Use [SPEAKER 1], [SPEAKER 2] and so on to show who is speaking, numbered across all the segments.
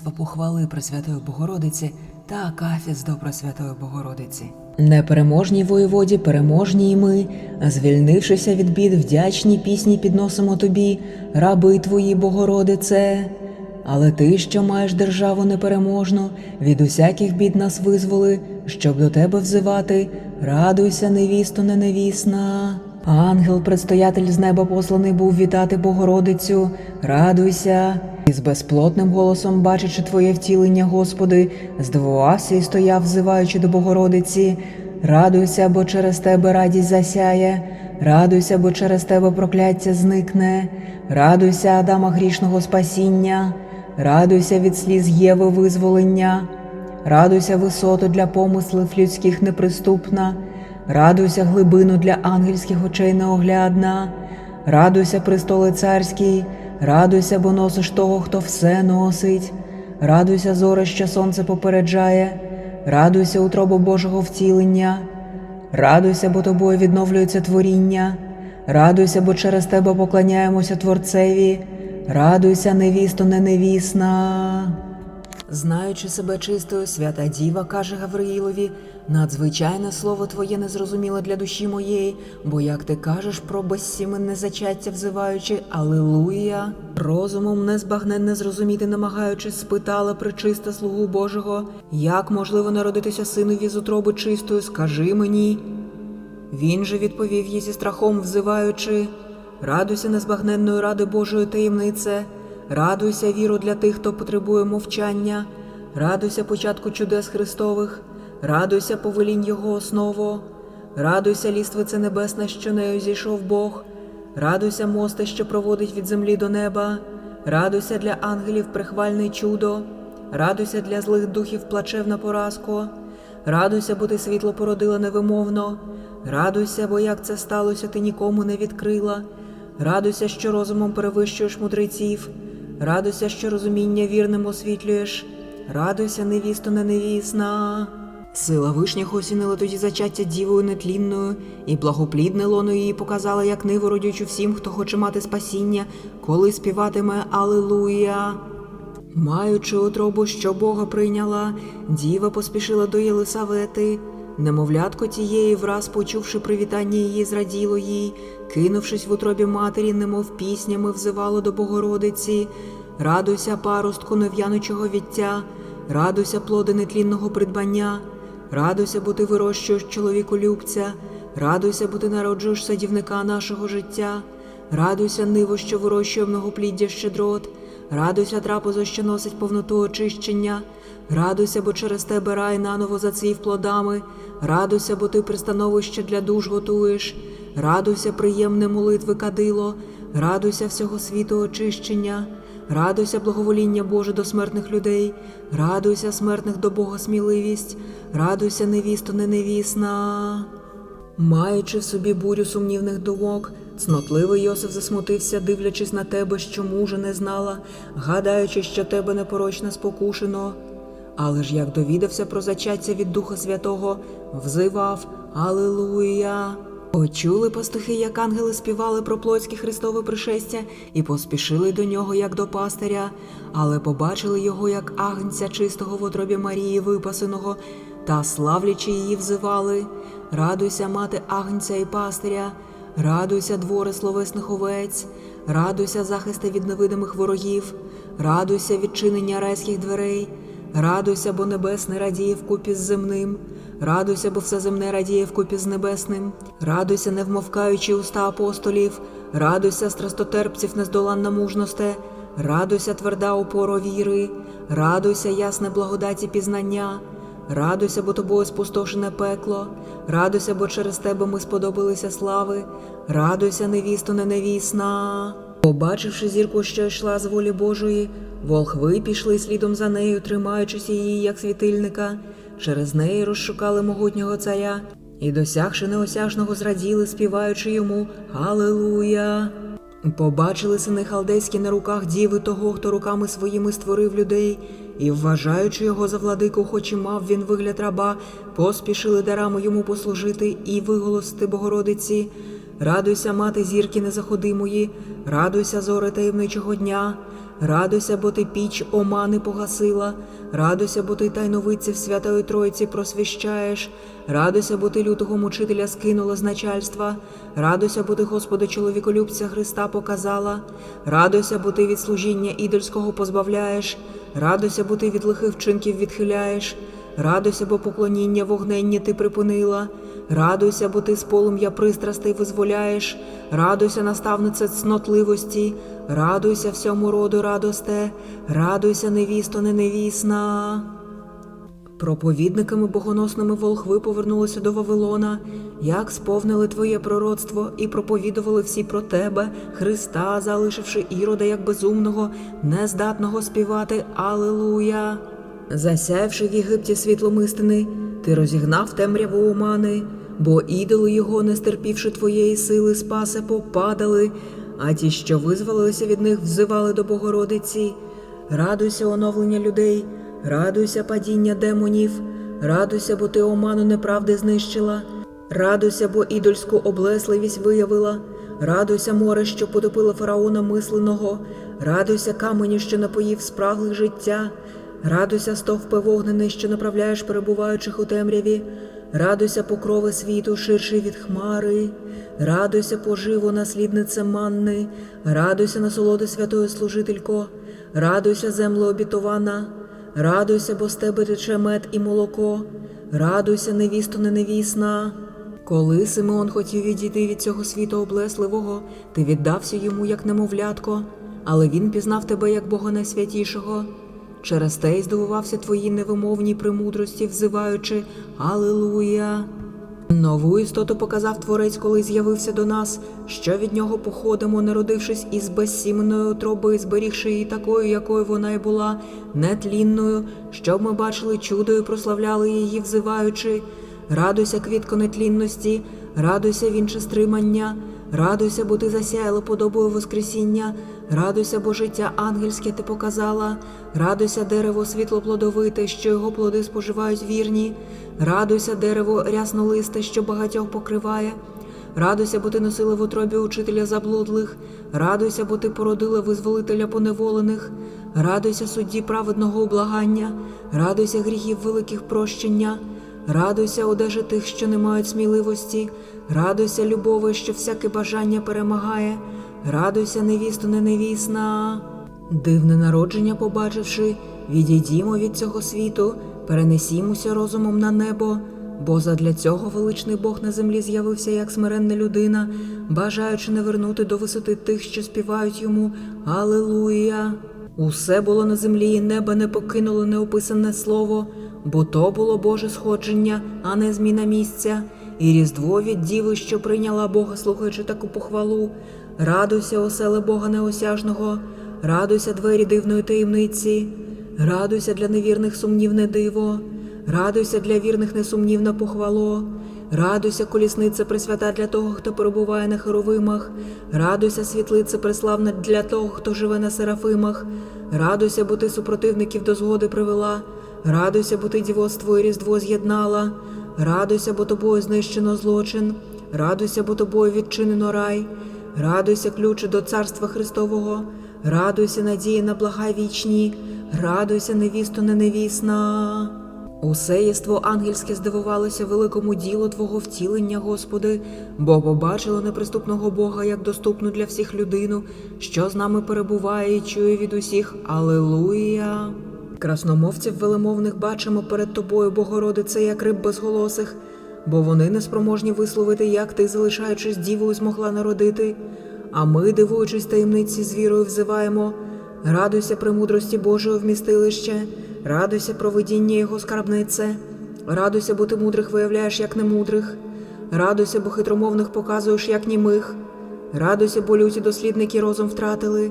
[SPEAKER 1] молитва похвали Пресвятої Богородиці та Акафіс до Пресвятої Богородиці. Непереможній воєводі, переможні й ми, звільнившися від бід, вдячні пісні підносимо тобі, раби твої, Богородице. Але ти, що маєш державу непереможну, від усяких бід нас визволи, щоб до тебе взивати, радуйся, невісто, не невісна. Ангел, предстоятель з неба посланий був вітати Богородицю, радуйся. І з безплотним голосом, бачачи твоє втілення, Господи, здивувався і стояв, взиваючи до Богородиці. Радуйся, бо через тебе радість засяє, радуйся, бо через тебе прокляття зникне, радуйся, Адама грішного спасіння, радуйся від сліз Єви визволення, радуйся висоту для помислів людських неприступна, радуйся глибину для ангельських очей неоглядна, радуйся, престоле царський, радуйся, бо носиш того, хто все носить, радуйся, зоре, що сонце попереджає, радуйся, утробу Божого втілення, радуйся, бо тобою відновлюється творіння, радуйся, бо через тебе поклоняємося Творцеві, радуйся, невісто, не невісна. Знаючи себе чистою, свята діва каже Гавриїлові, надзвичайне слово твоє незрозуміле для душі моєї, бо як ти кажеш про безсіменне зачаття, взиваючи Алилуя, розумом незбагненне зрозуміти, намагаючись, спитала причиста слугу Божого, як можливо народитися синові з утроби чистою, скажи мені. Він же відповів їй зі страхом, взиваючи Радуйся незбагненної ради Божої таємнице, радуйся віру для тих, хто потребує мовчання, радуйся початку чудес Христових, радуйся повелінь Його основу, радуйся ліствице небесне, що нею зійшов Бог, радуйся мосте, що проводить від землі до неба, радуйся для ангелів прихвальне чудо, радуйся для злих духів плачевна поразку. Радуйся, бо ти світло породила невимовно. Радуйся, бо як це сталося, ти нікому не відкрила. Радуйся, що розумом перевищуєш мудреців. Радуйся, що розуміння вірним освітлюєш. Радуйся, невісто не невісна. Сила вишніх осінила тоді зачаття дівою нетлінною, і благоплідне лоно її показала, як ниву родючу всім, хто хоче мати спасіння, коли співатиме Алилуя. Маючи утробу, що Бога прийняла, діва поспішила до Єлисавети. Немовлятко тієї, враз почувши привітання її, зраділо їй, кинувшись в утробі матері, немов піснями взивало до Богородиці. Радуйся, паростку нев'янучого віття, радуйся, плоди нетлінного придбання, радуйся, бо ти вирощуєш чоловіку любця, радуйся, бо ти народжуєш садівника нашого життя, радуйся, ниво, що вирощує многопліддя щедрот. Радуйся, трапезо, що носить повноту очищення, радуйся, бо через тебе рай наново зацвів плодами, радуйся, бо ти пристановище для душ готуєш, радуйся, приємне молитви кадило, радуйся всього світу очищення, радуйся, благовоління Боже до смертних людей, радуйся, смертних до Бога сміливість, радуйся, невісто, не невісна. Маючи в собі бурю сумнівних думок, цнотливий Йосиф засмутився, дивлячись на тебе, що мужа не знала, гадаючи, що тебе непорочно спокушено. Але ж як довідався про зачаття від Духа Святого, взивав Алилуя. Почули пастухи, як ангели співали про плотське Христове пришестя, і поспішили до нього, як до пастиря, але побачили його, як агнця чистого в отробі Марії випасеного, та славлячи її, взивали. Радуйся, мати агнця і пастиря, радуйся, дворе словесних овець, радуйся, захисти від невидимих ворогів, радуйся, відчинення райських дверей, радуйся, бо небесне радіє вкупі з земним, радуйся, бо все земне радіє вкупі з небесним, радуйся, не вмовкаючи уста апостолів, радуйся, страстотерпців нездоланна мужносте, радуйся, тверда опора віри, радуйся, ясне благодаті пізнання. Радуйся, бо тобою спустошене пекло, радуйся, бо через тебе ми сподобалися слави, радуйся, невісто не невісна. Побачивши зірку, що йшла з волі Божої, волхви пішли слідом за нею, тримаючись її, як світильника, через неї розшукали могутнього царя і, досягши неосяжного, зраділи, співаючи йому Алилуя. Побачили сини халдейські на руках діви того, хто руками своїми створив людей, і, вважаючи його за владику, хоч і мав він вигляд раба, поспішили дарами йому послужити і виголосити Богородиці. Радуйся, мати зірки незаходимої, радуйся, зоре таємничого дня, Радуйся, бо ти піч омани погасила, радуйся, бо ти тайновидців Святої Тройці просвіщаєш, радуйся, бо ти лютого мучителя скинула з начальства, радуйся, бо ти, Господи, чоловіколюбця Христа показала, радуйся, бо ти від служіння ідольського позбавляєш, радуйся, бо ти від лихих вчинків відхиляєш, радуйся, бо поклоніння вогнення ти припинила. Радуйся, бо ти з полум'я пристрастей визволяєш, радуйся, наставниця цнотливості, радуйся всьому роду радосте, радуйся, невісто, не невісна. Проповідниками богоносними волхви повернулися до Вавилона, як сповнили твоє пророцтво і проповідували всі про тебе, Христа, залишивши ірода як безумного, нездатного співати Алилуя. Засяявши в Єгипті світлом істини, ти розігнав темряву омани, бо ідоли його, не стерпівши твоєї сили, спасе, попадали, а ті, що визволилися від них, взивали до Богородиці. Радуйся, оновлення людей, радуйся падіння демонів, радуйся, бо ти оману неправди знищила, радуйся, бо ідольську облесливість виявила, радуйся, море, що потопило фараона мисленого, радуйся, камені, що напоїв спраглих життя, радуйся, стовпи вогнений, що направляєш перебуваючих у темряві, радуйся, покрови світу, ширший від хмари, радуйся, поживо, насліднице манни, радуйся, насолоди святої служителько, радуйся, земле обітована, радуйся, бо з тебе тече мед і молоко, радуйся, невісто неневісна. Коли Симеон хотів відійти від цього світу облесливого, ти віддався йому як немовлятко, але він пізнав тебе як Бога найсвятішого. Через те й здивувався твоїй невимовній премудрості, взиваючи Алилуя. Нову істоту показав творець, коли з'явився до нас, що від нього походимо, не родившись із безсіменної утроби, зберігши її такою, якою вона й була, нетлінною, щоб ми бачили чудо і прославляли її, взиваючи. Радуйся, квітко нетлінності, радуйся, вінче стримання, радуйся, бо ти засяяла подобою Воскресіння, радуйся, бо життя ангельське ти показала, радуйся, дерево світлоплодовите, що його плоди споживають вірні, радуйся, дерево ряснолисте, що багатьох покриває. Радуйся, бо ти носила в утробі учителя заблудлих, радуйся, бо ти породила визволителя поневолених, радуйся, судді праведного облагання, радуйся гріхів великих прощення. Радуйся, одежі тих, що не мають сміливості, радуйся, любови, що всяке бажання перемагає, радуйся, невісто, не невісна. Дивне народження, побачивши, відійдімо від цього світу, перенесімося розумом на небо, бо задля цього величний Бог на землі з'явився як смиренна людина, бажаючи не вернути до висоти тих, що співають йому. Алилуя. Усе було на землі, і небо не покинуло неописане слово, бо то було Боже сходження, а не зміна місця, і різдво від діви, що прийняла Бога, слухаючи таку похвалу. Радуйся, оселе Бога неосяжного, радуйся, двері дивної таємниці, радуйся для невірних сумнівне диво, радуйся для вірних несумнівна похвало. Радуйся, колісниця присвята для того, хто перебуває на херовимах, радуйся, світлиця преславна для того, хто живе на серафимах, радуйся, бо ти супротивників до згоди привела, радуйся, бо ти дівоцтво і різдво з'єднала, радуйся, бо тобою знищено злочин, радуйся, бо тобою відчинено рай, радуйся, ключи до царства Христового, радуйся, надії на блага вічні, радуйся, невісто неневісна. Усе єство ангельське здивувалося великому ділу Твого втілення, Господи, бо побачило неприступного Бога як доступну для всіх людину, що з нами перебуває і чує від усіх. Алилуя! Красномовців велемовних бачимо перед тобою, Богородице, як риб безголосих, бо вони неспроможні висловити, як ти, залишаючись дівою, змогла народити. А ми, дивуючись таємниці, з вірою взиваємо. Радуйся премудрості Божої вмістилище, радуйся провидіння Його скарбнице, радуйся, бо ти мудрих виявляєш, як немудрих, радуйся, бо хитромовних показуєш, як німих, радуйся, бо люті дослідники розум втратили,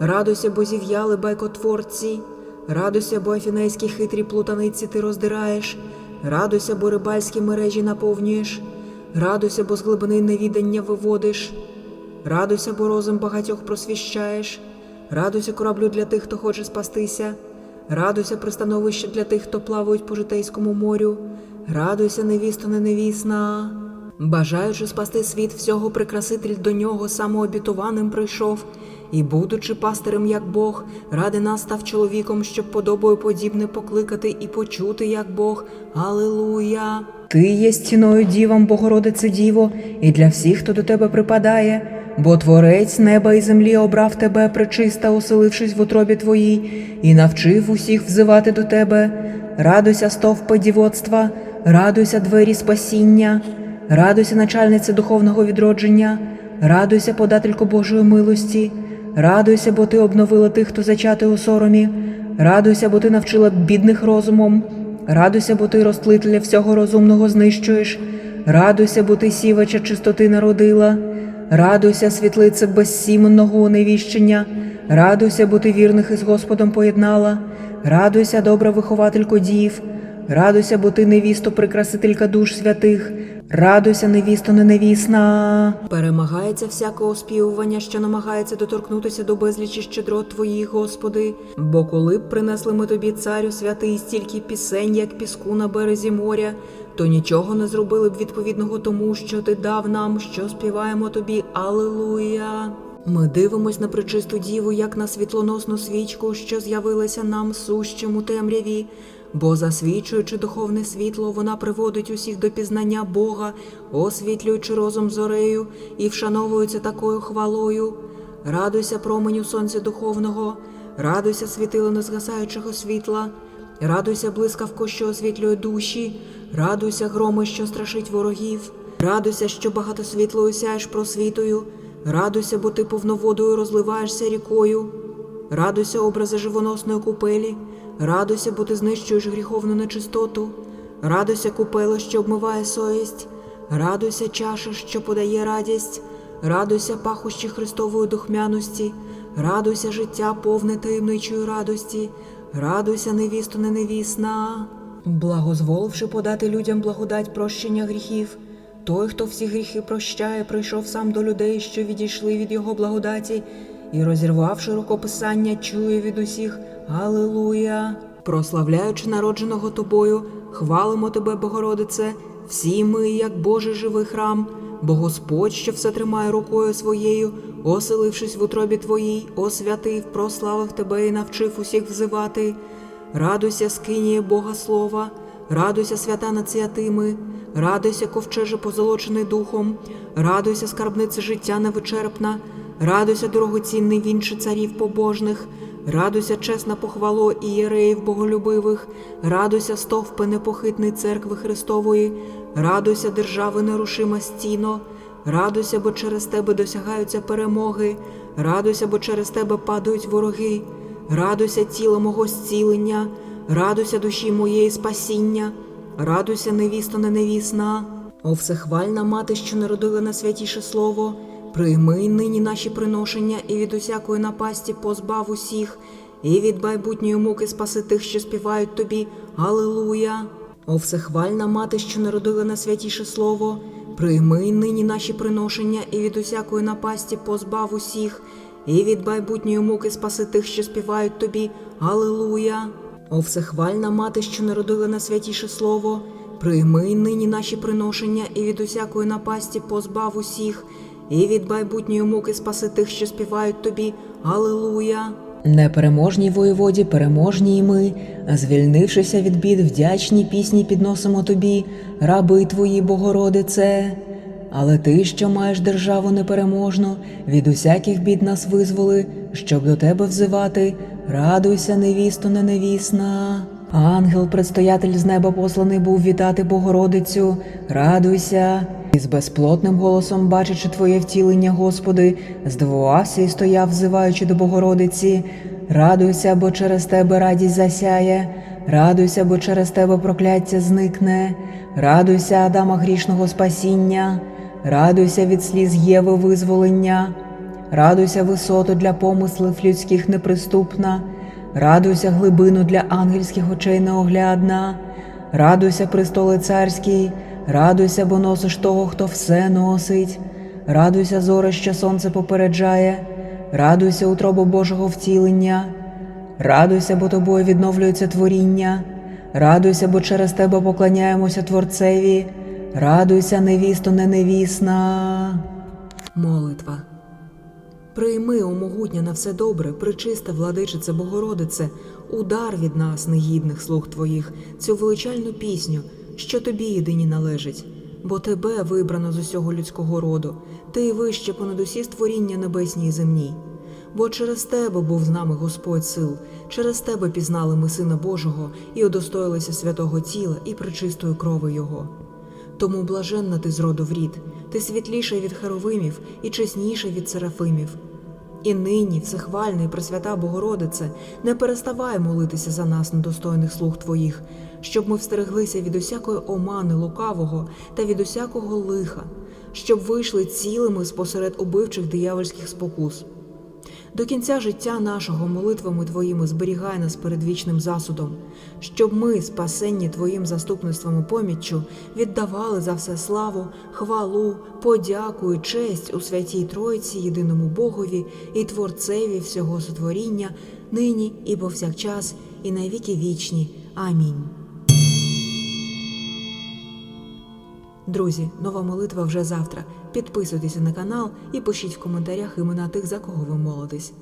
[SPEAKER 1] радуйся, бо зів'яли байкотворці, радуйся, бо афінейські хитрі плутаниці ти роздираєш, радуйся, бо рибальські мережі наповнюєш, радуйся, бо з глибини невідання виводиш, радуйся, бо розум багатьох просвіщаєш. Радуйся кораблю для тих, хто хоче спастися, радуйся пристановище для тих, хто плавають по житейському морю, радуйся, невісто не невісна. Бажаючи спасти світ, всього прикраситель до нього самообітованим прийшов, і, будучи пастирем, як Бог, ради нас став чоловіком, щоб подобою подібне покликати і почути, як Бог. Алилуя! Ти є стіною дівом, Богородице Діво, і для всіх, хто до тебе припадає. Бо творець неба і землі обрав тебе, пречиста, оселившись в утробі твоїй, і навчив усіх взивати до тебе. Радуйся, стовпи дівоцтва, радуйся двері спасіння, радуйся, начальниця духовного відродження, радуйся, подателько Божої милості, радуйся, бо ти обновила тих, хто зачатий у соромі, радуйся, бо ти навчила бідних розумом, радуйся, бо ти розтлителя всього розумного знищуєш, радуйся, бо ти сівача чистоти народила. Радуйся, світлице безсіменного невіщення, радуйся, бо ти вірних із Господом поєднала, радуйся, добра вихователько дів, радуйся, бо ти невісто прикрасителька душ святих, радуйся, невісто неневісна. Перемагається всяке оспівування, що намагається доторкнутися до безлічі щедрот твоїх, Господи. Бо коли б принесли ми тобі, царю святий, стільки пісень, як піску на березі моря, то нічого не зробили б відповідного тому, що ти дав нам, що співаємо тобі. Алилуя! Ми дивимось на пречисту діву, як на світлоносну свічку, що з'явилася нам сущим темряві. Бо, засвічуючи духовне світло, вона приводить усіх до пізнання Бога, освітлюючи розум зорею і вшановується такою хвалою. Радуйся променю сонця духовного, радуйся світило незгасаючого світла. Радуйся, блискавко, що освітлює душі, радуйся, громи, що страшить ворогів, радуйся, що багато світло осяєш просвітою, радуйся, бо ти повноводою розливаєшся рікою, радуйся, образи живоносної купелі, радуйся, бо ти знищуєш гріховну нечистоту, радуйся, купело, що обмиває совість, радуйся, чаша, що подає радість, радуйся, пахощі Христової духмяності, радуйся, життя повне таємничої радості. Радуйся, невісто неневісна. Благозволивши подати людям благодать прощення гріхів, той, хто всі гріхи прощає, прийшов сам до людей, що відійшли від його благодаті, і, розірвавши рукописання, чує від усіх Алилуя. Прославляючи народженого тобою, хвалимо тебе, Богородице, всі ми, як Божий живий храм, бо Господь, що все тримає рукою своєю, оселившись в утробі твоїй, освятив, прославив тебе і навчив усіх взивати. Радуйся, скиніє Бога Слова, радуйся, свята над святими, радуйся, ковчеже позолочений духом, радуйся, скарбниця життя невичерпна, радуйся, дорогоцінний вінче царів побожних, радуйся, чесна похвало ієреїв боголюбивих, радуйся, стовпи непохитний церкви Христової, радуйся, держави нерушима стіно. Радуйся, бо через тебе досягаються перемоги, радуйся, бо через тебе падають вороги, радуйся тіла мого зцілення, радуйся душі моєї спасіння, радуйся, невісто неневісна. О, всехвальна мати, що народила на святіше слово, прийми нині наші приношення і від усякої напасті позбав усіх, і від майбутньої муки спаси тих, що співають тобі. Алилуя! О, всехвальна мати, що народила на святіше слово, прийми нині наші приношення і від усякої напасті позбав усіх, і від майбутньої муки спаси тих, що співають тобі. Алилуя! О, всехвальна мати, що народила на святіше слово, прийми нині наші приношення і від усякої напасті позбав усіх, і від майбутньої муки спаси тих, що співають тобі. Алилуя! Непереможній воєводі, переможні ми, звільнившися від бід, вдячні пісні підносимо тобі, раби твої, Богородице. Але ти, що маєш державу непереможну, від усяких бід нас визволи, щоб до тебе взивати, радуйся, невісто неневісна. Ангел, предстоятель з неба посланий був вітати Богородицю, радуйся. І з безплотним голосом, бачачи твоє втілення, Господи, здивувався і стояв, взиваючи до Богородиці. Радуйся, бо через тебе радість засяє, радуйся, бо через тебе прокляття зникне, радуйся, Адама грішного спасіння, радуйся від сліз Єви визволення, радуйся висоту для помислів людських неприступна, радуйся глибину для ангельських очей неоглядна, радуйся, престоле царський. Радуйся, бо носиш того, хто все носить, радуйся, зоре, що сонце попереджає, радуйся, утробу Божого втілення, радуйся, бо тобою відновлюється творіння, радуйся, бо через тебе поклоняємося Творцеві, радуйся, невісто, неневісна. Молитва. Прийми, о могутня на все добре, причиста владичице Богородице, удар від нас, негідних слуг твоїх, цю величальну пісню, що тобі єдині належить. Бо тебе вибрано з усього людського роду, ти вище понад усі створіння небесні і земні. Бо через тебе був з нами Господь сил, через тебе пізнали ми Сина Божого і удостоїлися святого тіла і причистої крови Його. Тому блаженна ти з роду в рід, ти світліша від херовимів і чесніша від серафимів. І нині, всехвальна і пресвята Богородице, не переставай молитися за нас, недостойних слуг Твоїх, щоб ми встереглися від усякої омани лукавого та від усякого лиха, щоб вийшли цілими спосеред убивчих диявольських спокус. До кінця життя нашого молитвами Твоїми зберігай нас перед вічним засудом, щоб ми, спасенні Твоїм заступництвом і поміччю, віддавали за все славу, хвалу, подяку і честь у святій Тройці, єдиному Богові і Творцеві всього сотворіння, нині і повсякчас, і на віки вічні. Амінь. Друзі, нова молитва вже завтра. Підписуйтеся на канал і пишіть в коментарях імена тих, за кого ви молитесь.